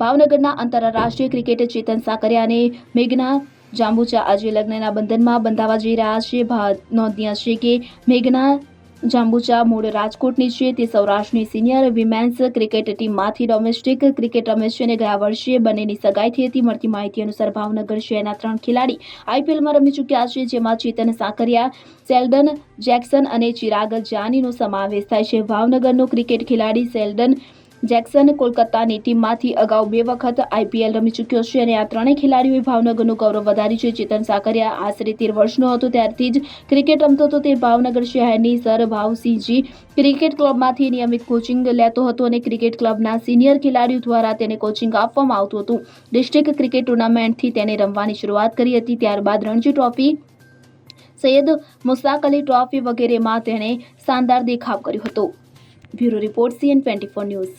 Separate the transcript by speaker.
Speaker 1: ભાવનગરના આંતરરાષ્ટ્રીય ક્રિકેટર ચેતન સાકરિયા અને મેઘના જાંબુચા આજે લગ્નના બંધનમાં બંધાવા જઈ રહ્યા છે. નોંધ્યા છે કે મેઘના જાંબુચા મૂળ રાજકોટની છે. તે સૌરાષ્ટ્રની સિનિયર વિમેન્સ ક્રિકેટ ટીમમાંથી ડોમેસ્ટિક ક્રિકેટ રમે છે અને ગયા વર્ષે બંનેની સગાઈ થઈ હતી. મળતી માહિતી અનુસાર ભાવનગર શહેરના ત્રણ ખેલાડી આઈપીએલમાં રમી ચૂક્યા છે, જેમાં ચેતન સાકરિયા, સેલ્ડન જેક્સન અને ચિરાગ જાનીનો સમાવેશ થાય છે. ભાવનગરનો ક્રિકેટ ખેલાડી સેલ્ડન જેક્સન કોલકાતાની ટીમમાંથી અગાઉ બે વખત આઈપીએલ રમી ચૂક્યો છે અને આ ત્રણેય ખેલાડીઓએ ભાવનગરનું ગૌરવ વધાર્યું છે. ચેતન સાકરિયા આશરે તેર વર્ષનો હતો, ત્યારથી જ ક્રિકેટ રમતો હતો. તે ભાવનગર શહેરની સર ભાવસિંહજી ક્રિકેટ ક્લબમાંથી નિયમિત કોચિંગ લેતો હતો અને ક્રિકેટ ક્લબના સિનિયર ખેલાડીઓ દ્વારા તેને કોચિંગ આપવામાં આવતું હતું. ડિસ્ટ્રિક્ટ ક્રિકેટ ટુર્નામેન્ટથી તેને રમવાની શરૂઆત કરી હતી. ત્યારબાદ રણજી ટ્રોફી, સૈયદ મુસાક અલી ટ્રોફી વગેરેમાં તેણે શાનદાર દેખાવ કર્યો હતો. Bureau report CN twenty four news.